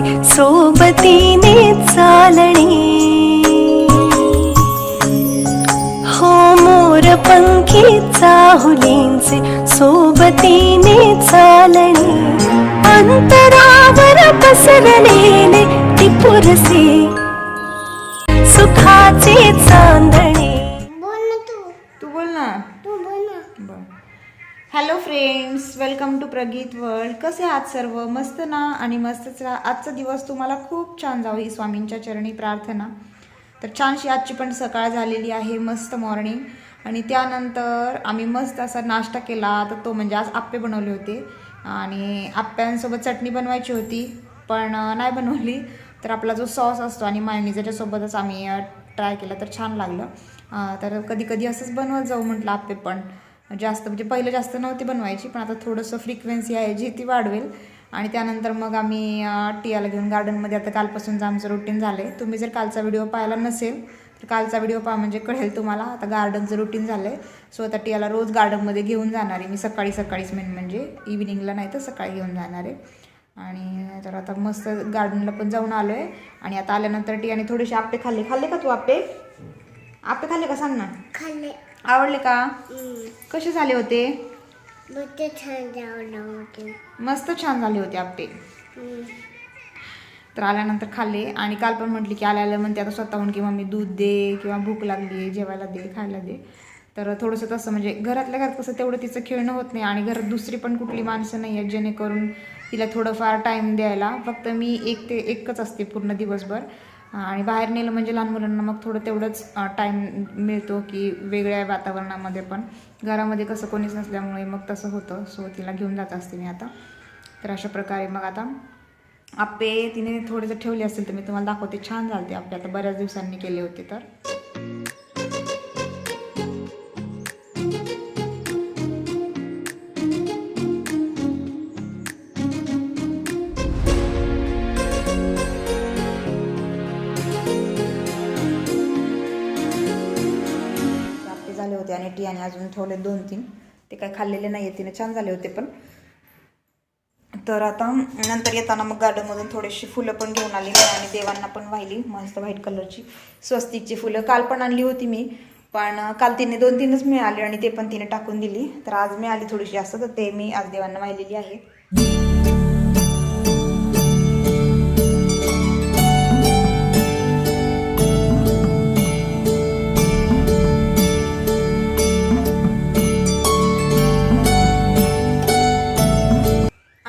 माझे सोबतीने चालणे. हो मोर पंखी चाहुलींचे सोबतीने चालणे. अंतरावर पसरलेले टिपुरसे सुखाचे चांदणे बोल ना तू तू बोल ना तू बोल ना बर hello friends welcome to Prageet world कसे आहात सर्व? मस्त ना? आणि मस्तच राहा. आजचा दिवस तुम्हाला खूप छान जावं ही स्वामींच्या चरणी प्रार्थना. तर छानशी आजची पण सकाळ झालेली आहे. मस्त मॉर्निंग आणि त्यानंतर आम्ही मस्त असा नाश्ता केला. तर तो म्हणजे आज आप्पे बनवले होते. आणि आप्प्यांसोबत चटणी बनवायची होती पण नाही बनवली. तर आपला जो सॉस असतो आणि मायनीजाच्यासोबतच आम्ही ट्राय केला. तर छान लागलं. तर कधी कधी असंच बनवत जाऊ म्हटलं आप्पे पण. जास्त म्हणजे पहिलं जास्त नव्हती बनवायची पण आता थोडंसं फ्रिक्वेन्सी आहे जी ती वाढवेल. आणि त्यानंतर मग आम्ही टियाला घेऊन गार्डनमध्ये आता कालपासूनचं आमचं रुटीन झालं आहे तुम्ही जर कालचा व्हिडिओ पाहिला नसेल तर कालचा व्हिडिओ पहा म्हणजे कळेल तुम्हाला. आता गार्डनचं रुटीन झालं आहे सो आता टियाला रोज गार्डनमध्ये घेऊन जाणार आहे मी सकाळी सकाळीच मेन म्हणजे. इव्हिनिंगला नाही तर सकाळी घेऊन जाणार आहे. आणि तर आता मस्त गार्डनला पण जाऊन आलो आहे आणि आता आल्यानंतर टियाने थोडेसे आप्पे खाल्ले. खाल्ले का तू आप्पे आप्पे खाल्ले का सांग ना? खाल्ले. आवडले का. कसे झाले होते? बच्चे छान जावं होते. मस्त छान झाले होते आप्पे. तर आल्यानंतर खाल्ले आणि काल पण म्हटली की आल्या आल्या म्हणते आता स्वतःहून की मम्मी दूध दे किंवा भूक लागली आहे जेवायला दे खायला दे. तर थोडंसं तसं म्हणजे घरातल्या घरात कसं तेवढं तिचं खेळणं होत नाही आणि घरात दुसरी पण कुठली माणसं नाही आहेत जेणेकरून तिला थोडंफार टाईम द्यायला. फक्त मी एक ते एकच असते पूर्ण दिवसभर. आणि बाहेर नेलं म्हणजे लहान मुलांना मग थोडं तेवढंच टाईम मिळतो की वेगळ्या वातावरणामध्ये पण. घरामध्ये कसं कोणीच नसल्यामुळे मग तसं होतं. सो तिला घेऊन जात असते मी आता. तर अशा प्रकारे मग आता आप्पे तिने थोडेसे ठेवले असेल तर मी तुम्हाला दाखवते. छान झालते आप्पे. आता बऱ्याच दिवसांनी केले होते तर. आणि अजून ठेवले दोन तीन. ते काय खाल्लेले नाही तिने छान झाले होते पण. तर आता नंतर येताना मग गार्डनमधून थोडीशी फुलं पण घेऊन आली आणि देवांना पण वाहिली मस्त व्हाईट कलरची. स्वस्तिकची फुलं. काल पण आणली होती मी पण काल तिने दोन तीनच मिळाली आणि ते पण तिने टाकून दिली. तर आज मिळाली थोडीशी जास्त तर ते मी आज देवांना वाहिलेली आहे.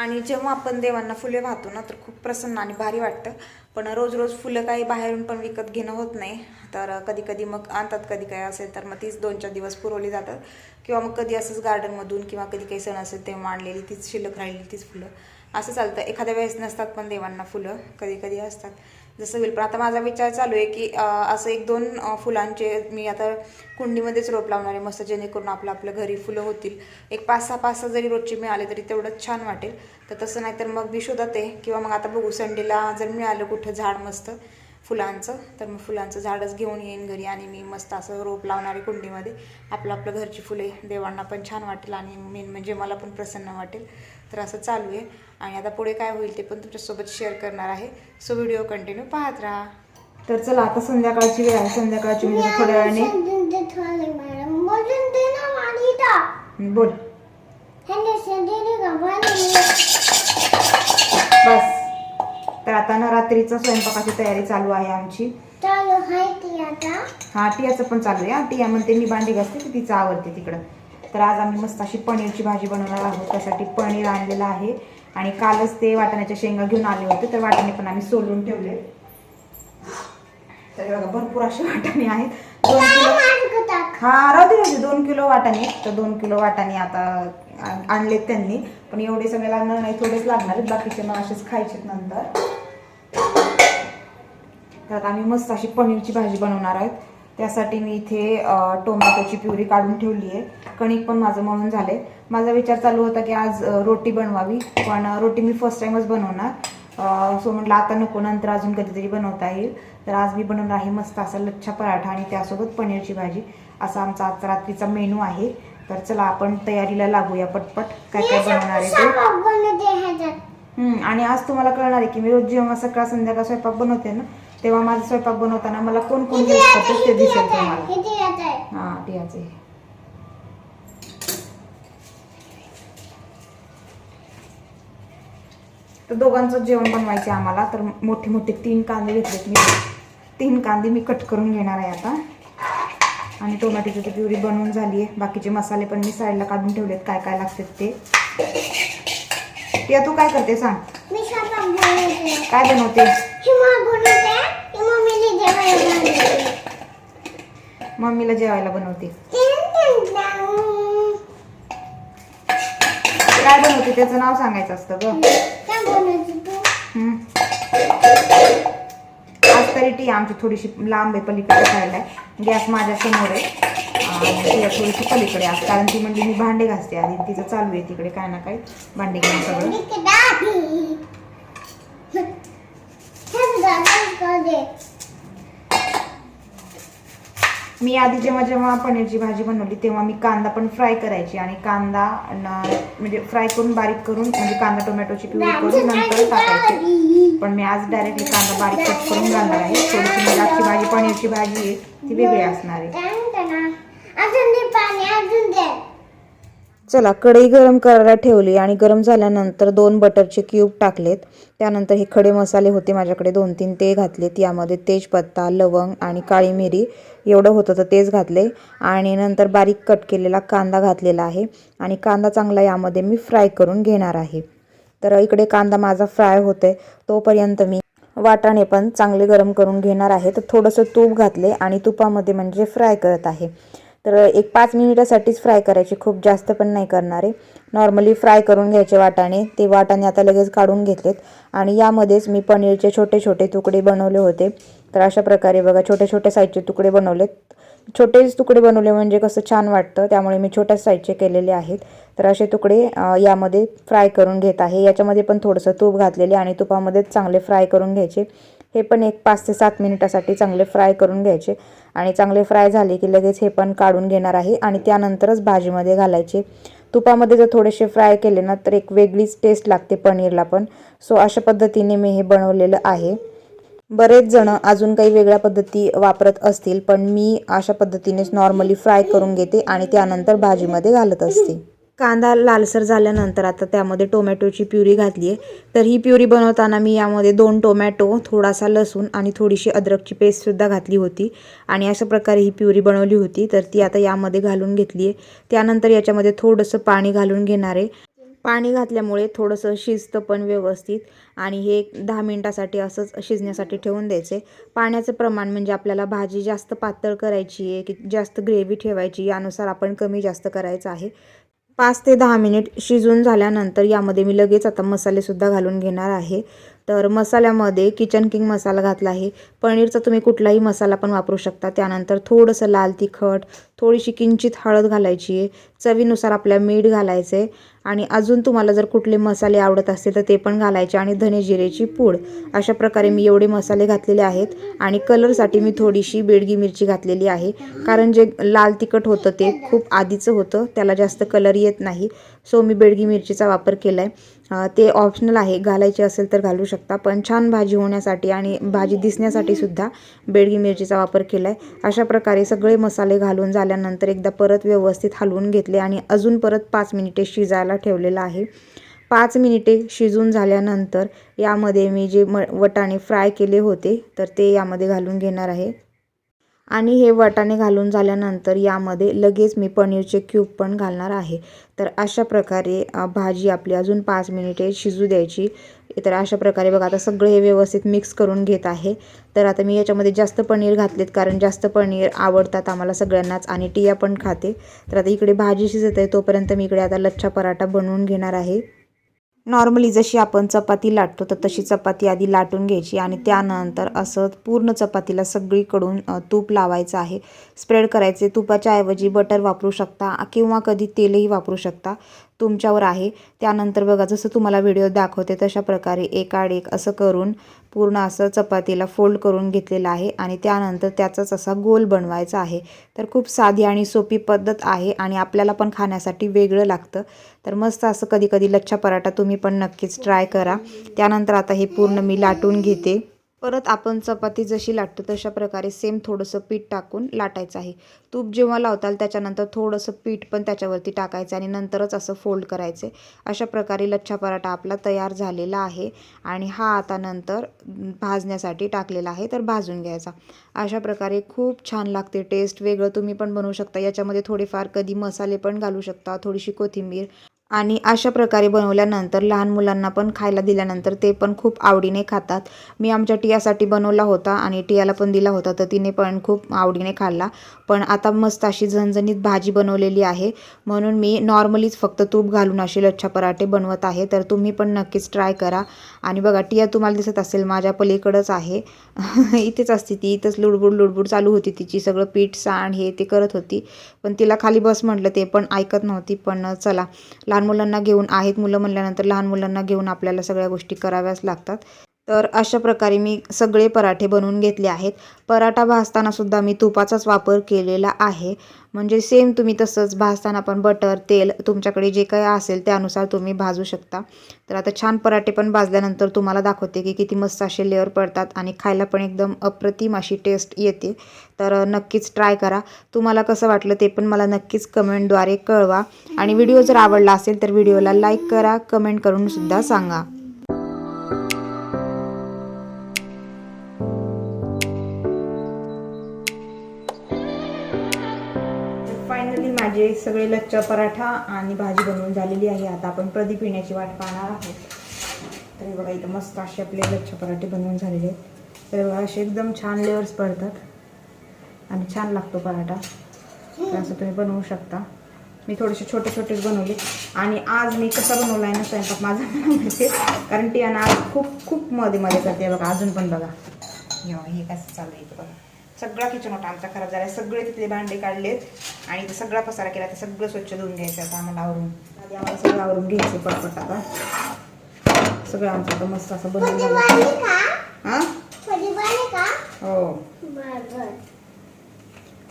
आणि जेव्हा आपण देवांना फुले वाहतो ना तर खूप प्रसन्न आणि भारी वाटतं. पण रोज रोज फुलं काही बाहेरून पण विकत घेणं होत नाही. तर कधी कधी मग आणतात कधी काही असेल तर मग तीच दोन चार दिवस पुरवली जातात. किंवा मग कधी असंच गार्डनमधून किंवा कधी काही सण असेल तेव्हा आणलेली तीच शिल्लक राहिलेली तीच फुलं. असं चालतं. एखाद्या वेळेस नसतात पण देवांना फुलं. कधी कधी असतात. जसं होईल. पण आता माझा विचार चालू आहे की असं एक दोन फुलांचे मी आता कुंडीमध्येच रोप लावणार आहे मस्त जेणेकरून आपलं आपलं घरी फुलं होतील. एक पाच सहा पाच सहा जरी रोजची मिळाले तरी तेवढंच छान वाटेल. तर तसं नाही तर मग मी शोधते आहे किंवा मग आता बघू संडेला जर मिळालं कुठं झाड मस्त फुलांचं तर मग फुलांचं झाडच घेऊन येईन घरी आणि मी मस्त असं रोप लावणारे कुंडीमध्ये. आपलं आपलं घरची फुले देवांना पण छान वाटेल आणि मेन म्हणजे मला पण प्रसन्न वाटेल. तर असं चालू आहे. आणि आता पुढे काय होईल ते पण तुमच्यासोबत शेअर करणार आहे. सो व्हिडिओ कंटिन्यू पाहत राहा. तर चला आता संध्याकाळची वेळ आहे. संध्याकाळची म्हणजे थोड्या वेळाने बोल. बस. आता ना रात्रीचं स्वयंपाकाची तयारी चालू आहे आमची. हा टियाचं पण चालू आहे हा. टिया म्हणते मी भांडी घासते ती तिचं आवडते तिकडं. तर आज आम्ही मस्त अशी पनीरची भाजी बनवणार आहोत. त्यासाठी पनीर आणलेलं आहे. आणि कालच ते वाटाण्याच्या शेंगा घेऊन आले होते तर वाटाणे पण आम्ही सोलून ठेवले. तर हे बघा भरपूर असे वाटाणे आहेत. दोन किलो हा राहू दे राहू दे. दोन किलो वाटाणे तर दोन किलो वाटाणे आता आण- आणलेत त्यांनी. पण एवढे सगळे लागणार नाही थोडेच लागणार आहेत. बाकीचे मग असेच खायचेत नंतर. तर आता आम्ही मस्त अशी पनीरची भाजी बनवणार आहेत. त्यासाठी मी इथे टोमॅटोची प्युरी काढून ठेवली आहे. कणिक पण माझं मळून झाले. माझा विचार चालू होता की आज रोटी बनवावी पण रोटी मी फर्स्ट टाइमच बनवणार. सो म्हटलं आता नको नंतर अजून कधीतरी बनवता येईल. तर आज मी बनवणार आहे मस्त असा लच्छा पराठा आणि त्यासोबत पनीरची भाजी. असा आमचा आजचा रात्रीचा मेनू आहे. तर चला आपण तयारीला लागूया पटपट. काय काय बनवणार आहे ते. आणि आज तुम्हाला कळणार आहे की मी रोज जेव्हा सकाळ संध्याकाळ स्वयंपाक बनवते ना तेव्हा माझा स्वयंपाक बनवताना मला कोण कोण याचं करतं ते दिसेल तुम्हाला. आहे हा टियाचे तर दोघांचं जेवण बनवायचे आम्हाला. तर मोठे मोठे तीन कांदे घेतलेत मी. तीन कांदे मी कट करून घेणार आहे आता. आणि टोमॅटोची ती प्युरी बनवून झाली आहे. बाकीचे मसाले पण मी साईडला काढून ठेवलेत. काय काय लागतात ते. टिया तू काय करते सांग? काय बनवते? मम्मीला जेवायला बनवते. काय बनवते? त्याचं नाव सांगायचं असतं ग. आज तरी टी आमची थोडीशी लांब आहे पलीकडे आहे गॅस माझ्यासमोर आहे. आणि ती थोडीशी पलीकडे आज कारण ती म्हणजे मी भांडे घासते आधी तिचं चालू आहे तिकडे काय ना काय भांडे घेऊन सगळं. मी आधी जेव्हा जेव्हा पनीरची भाजी बनवली तेव्हा मी कांदा पण फ्राय करायची आणि कांदा म्हणजे फ्राय करून बारीक करून म्हणजे कांदा टोमॅटोची प्युरी करून नंतर टाकायची. पण मी आज डायरेक्टली कांदा बारीक कट करून घालणार आहे. थोडीशी आजची भाजी पनीरची भाजी आहे ती वेगळी असणार आहे टांग टांग. अजून दे पाणी अजून दे चला कढई गरम करायला ठेवली आणि गरम झाल्यानंतर दोन बटरचे क्यूब टाकलेत. त्यानंतर हे खडे मसाले होते माझ्याकडे दोन तीन ते घातलेत. यामध्ये तेजपत्ता लवंग आणि काळी मिरी एवढं होतं तर तेच घातले. आणि नंतर बारीक कट केलेला कांदा घातलेला आहे आणि कांदा चांगला यामध्ये मी फ्राय करून घेणार आहे. तर इकडे कांदा माझा फ्राय होतोय तोपर्यंत मी वाटाणे पण चांगले गरम करून घेणार आहे. तर थोडंसं तूप घातले आणि तुपामध्ये म्हणजे फ्राय करत आहे. तर एक पाच मिनिटासाठीच फ्राय करायचे. खूप जास्त पण नाही करणारे. नॉर्मली फ्राय करून घ्यायचे वाटाणे. ते वाटाणे आता लगेच काढून घेतलेत. आणि यामध्येच मी पनीरचे छोटे छोटे तुकडे बनवले होते. तर अशा प्रकारे बघा छोटे छोटे साईजचे तुकडे बनवलेत. छोटेच तुकडे बनवले म्हणजे कसं छान वाटतं. त्यामुळे मी छोट्या साईजचे केलेले आहेत. तर असे तुकडे यामध्ये फ्राय करून घेत आहे. याच्यामध्ये पण थोडंसं तूप घातलेले आणि तुपामध्येच चांगले फ्राय करून घ्यायचे. हे पण एक पाच ते सात मिनिटासाठी चांगले फ्राय करून घ्यायचे. आणि चांगले फ्राय झाले की लगेच हे पण काढून घेणार आहे. आणि त्यानंतरच भाजीमध्ये घालायचे. तुपामध्ये जर थोडेसे फ्राय केले ना तर एक वेगळीच टेस्ट लागते पनीरला पण. सो अशा पद्धतीने मी हे बनवलेलं आहे. बरेच जण अजून काही वेगळ्या पद्धती वापरत असतील पण मी अशा पद्धतीनेच नॉर्मली फ्राय करून घेते आणि त्यानंतर भाजीमध्ये घालत असते. कांदा लालसर झाल्यानंतर आता त्यामध्ये टोमॅटोची प्युरी घातली आहे. तर ही प्युरी बनवताना मी यामध्ये दोन टोमॅटो थोडासा लसूण आणि थोडीशी अद्रकची पेस्टसुद्धा घातली होती. आणि अशा प्रकारे ही प्युरी बनवली होती. तर ती आता यामध्ये घालून घेतली आहे. त्यानंतर याच्यामध्ये थोडंसं पाणी घालून घेणार आहे. पाणी घातल्यामुळे थोडंसं शिजतं पण व्यवस्थित. आणि हे एक दहा मिनटासाठी असंच शिजण्यासाठी ठेवून द्यायचे पाण्याचं प्रमाण म्हणजे आपल्याला भाजी जास्त पातळ करायची आहे की जास्त ग्रेव्ही ठेवायची यानुसार आपण कमी जास्त करायचं आहे. पाच ते दहा मिनिट शिजून झाल्यानंतर यामध्ये मी लगेच आता मसालेसुद्धा घालून घेणार आहे. तर मसाल्यामध्ये किचन किंग मसाला घातला आहे. पनीरचा तुम्ही कुठलाही मसाला पण वापरू शकता. त्यानंतर थोडंसं लाल तिखट थोडीशी किंचित हळद घालायची आहे. चवीनुसार आपल्या मीठ घालायचं आहे आणि अजून तुम्हाला जर कुठले मसाले आवडत असतील तर ते पण घालायचे आणि धने जिरेची पूड. अशा प्रकारे मी एवढे मसाले घातलेले आहेत. आणि कलरसाठी मी थोडीशी बेडगी मिरची घातलेली आहे. कारण जे लाल तिखट होतं ते खूप आधीचं होतं. त्याला जास्त कलर येत नाही. सो मी बेडगी मिरचीचा वापर केला आहे ते ऑप्शनल आहे. घालायचे असेल तर घालू शकता. पण छान भाजी होण्यासाठी आणि भाजी दिसण्यासाठी सुद्धा बेडगी मिरचीचा वापर केला आहे अशा प्रकारे सगळे मसाले घालून झाल्यानंतर एकदा परत व्यवस्थित हलवून घेतले आणि अजून परत पाच मिनिटे शिजायला ठेवलेलं आहे. पाच मिनिटे शिजून झाल्यानंतर यामध्ये मी जे म वटाणे फ्राय केले होते तर ते यामध्ये घालून घेणार आहे. आणि हे वाटाणे घालून झाल्यानंतर यामध्ये लगेच मी पनीरचे क्यूब पण घालणार आहे. तर अशा प्रकारे भाजी आपली अजून पाच मिनिटे शिजू द्यायची. तर अशा प्रकारे बघा आता सगळे हे व्यवस्थित मिक्स करून घेत आहे. तर आता मी याच्यामध्ये जास्त पनीर घातलेत कारण जास्त पनीर आवडतात आम्हाला सगळ्यांनाच आणि टिया पण खाते. तर आता इकडे भाजी शिजत आहे तोपर्यंत मी इकडे आता लच्छा पराठा बनवून घेणार आहे. नॉर्मली जशी आपण चपाती लाटतो तर तशी चपाती आधी लाटून घ्यायची आणि त्यानंतर असं पूर्ण चपातीला सगळीकडून तूप लावायचं आहे. स्प्रेड करायचे. तुपाच्या ऐवजी बटर वापरू शकता किंवा कधी तेलही वापरू शकता. तुमच्यावर आहे. त्यानंतर बघा जसं तुम्हाला व्हिडिओ दाखवते तशा प्रकारे एकाड एक असं करून पूर्ण असं चपातीला फोल्ड करून घेतलेलं आहे आणि त्यानंतर त्याचाच असा गोल बनवायचा आहे. तर खूप साधी आणि सोपी पद्धत आहे आणि आपल्याला पण खाण्यासाठी वेगळं लागतं. तर मस्त असं कधी कधी लच्छा पराठा तुम्ही पण नक्कीच ट्राय करा. त्यानंतर आता हे पूर्ण मी लाटून घेते. परत आपण चपाती जशी लाटतो तशा प्रकारे सेम थोडंसं पीठ टाकून लाटायचं आहे. तूप जेव्हा लावताल त्याच्यानंतर थोडंसं पीठ पण त्याच्यावरती टाकायचं आणि नंतरच असं फोल्ड करायचे. अशा प्रकारे लच्छा पराठा आपला तयार झालेला आहे आणि हा आता नंतर भाजण्यासाठी टाकलेला आहे तर भाजून घ्यायचा. अशा प्रकारे खूप छान लागते टेस्ट वेगळं तुम्ही पण बनवू शकता. याच्यामध्ये थोडेफार कधी मसाले पण घालू शकता थोडीशी कोथिंबीर. आणि अशा प्रकारे बनवल्यानंतर लहान मुलांना पण खायला दिल्यानंतर ते पण खूप आवडीने खातात. मी आमच्या टियासाठी बनवला होता आणि टियाला पण दिला होता तर तिने पण खूप आवडीने खाल्ला. पण आता मस्त अशी झणझणीत भाजी बनवलेली आहे. म्हणून मी नॉर्मलीच फक्त तूप घालून असे लच्छा पराठे बनवत आहे. तर तुम्ही पण नक्कीच ट्राय करा. आणि बघा टिया तुम्हाला दिसत असेल माझ्या पलीकडंच आहे. इथेच असते ती इथंच लुडबुड लुडबुड चालू होती तिची. सगळं पीठ सांड हे ते करत होती. पण तिला खाली बस म्हटलं ते पण ऐकत नव्हती. पण चला लहान मुलांना घेऊन आहेत मुलं म्हणल्यानंतर लहान मुलांना घेऊन आपल्याला सगळ्या गोष्टी कराव्याच लागतात. तर अशा प्रकारे मी सगळे पराठे बनवून घेतले आहेत. पराठा भाजताना सुद्धा मी तुपाचाच वापर केलेला आहे. म्हणजे सेम तुम्ही तसंच भाजताना पण बटर तेल तुमच्याकडे जे काही असेल त्यानुसार तुम्ही भाजू शकता. तर आता छान पराठे पण भाजल्यानंतर तुम्हाला दाखवते की किती मस्त असे लेअर पडतात आणि खायला पण एकदम अप्रतिम अशी टेस्ट येते. तर नक्कीच ट्राय करा. तुम्हाला कसं वाटलं ते पण मला नक्कीच कमेंटद्वारे कळवा. आणि व्हिडिओ जर आवडला असेल तर व्हिडिओला लाईक करा कमेंट करून सुद्धा सांगा. माझे सगळे लच्छ पराठा आणि भाजी बनवून झालेली आहे. आता आपण प्रदीप येण्याची वाट पाहणार आहोत. तर बघा इथं मस्त असे आपले लच्छ पराठे बनवून झालेले आहेत. तर बघा असे एकदम छान लेअर्स पडतात आणि छान लागतो पराठा. तर असं तुम्ही बनवू शकता. मी थोडेसे छोटे छोटेच बनवले. आणि आज मी कसा बनवला आहे ना स्वयंपाक माझा मला कारण ती आज खूप खूप मध्ये मध्ये करते बघा अजून पण बघा हे कसं चालू आहे इथं बघा. सगळा किचन होता आमचा खराब झाला. सगळे तिथले भांडे काढलेत आणि इथं सगळा पसारा केला. ते सगळं स्वच्छ धुवून घ्यायचं आता आम्हाला आवरून. आधी आम्हाला सगळं आवरून घ्यायचं पटपट आता. सगळं आमचं आता मस्त असं बनवून झालं. हां? हो.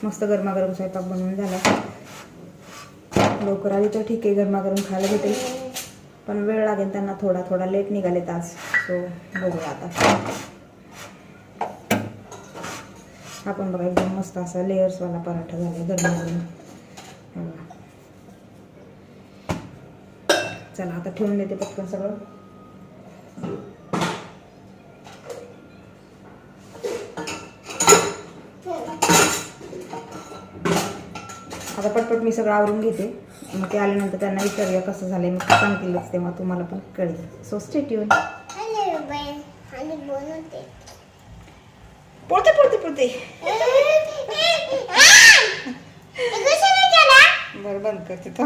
मस्त गरमागरम स्वयंपाक बनवून झाला. लवकर आली तर ठीक आहे गरमागरम खायला भेटेल. पण वेळ लागेल त्यांना थोडा थोडा लेट निघालेत आज. सो बघूया आता. आपण बघा एकदम मस्त असा लेयर्सवाला पराठा झाला बघा. चला आता ठेवून देते पटकन सगळं. आता पटपट मी सगळं आवरून घेते. मग ते आल्यानंतर त्यांना विचारूया कसं झालंय मग ते सांगतीलच तेव्हा तुम्हाला पण कळेल. सो स्टेट येऊन आणि बाई आणि ಮಾಡ್ಕೊತಿತ್ತು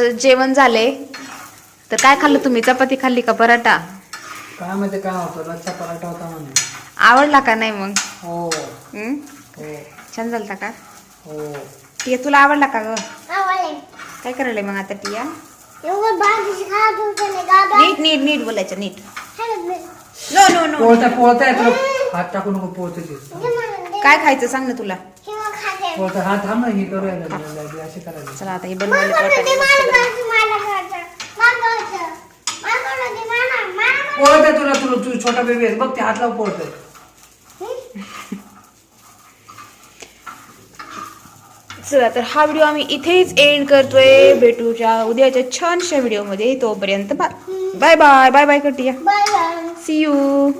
आमचं जेवण झालंय तर काय खाल्लं तुम्ही? चपाती खाल्ली का पराठा? काय माहिती काय होतं. रस्ता पराठा होता म्हणे आवडला का नाही मग? हो. हं? हो. छान झालता का? हो. टिया तुला आवडला का ग? आवडले. काय करायला मग आता टिया? नीट नीट नीट बोलायचं नीट. नो नो नो पोळता पोळता तुला हात टाकू नको पोळते काय खायचं सांग ना तुला? हा थांब ना हे करूया असे करायचं चला आता हे बनवायला तुला तुला तू छोटा बेबी आहे बघ ते हात लाव पोळत चला तर हा व्हिडिओ आम्ही इथेच एंड करतोय. भेटूच्या उद्याच्या छानशा व्हिडिओमध्ये तोपर्यंत bye bye bye bye bye कटिया. Bye bye. See you.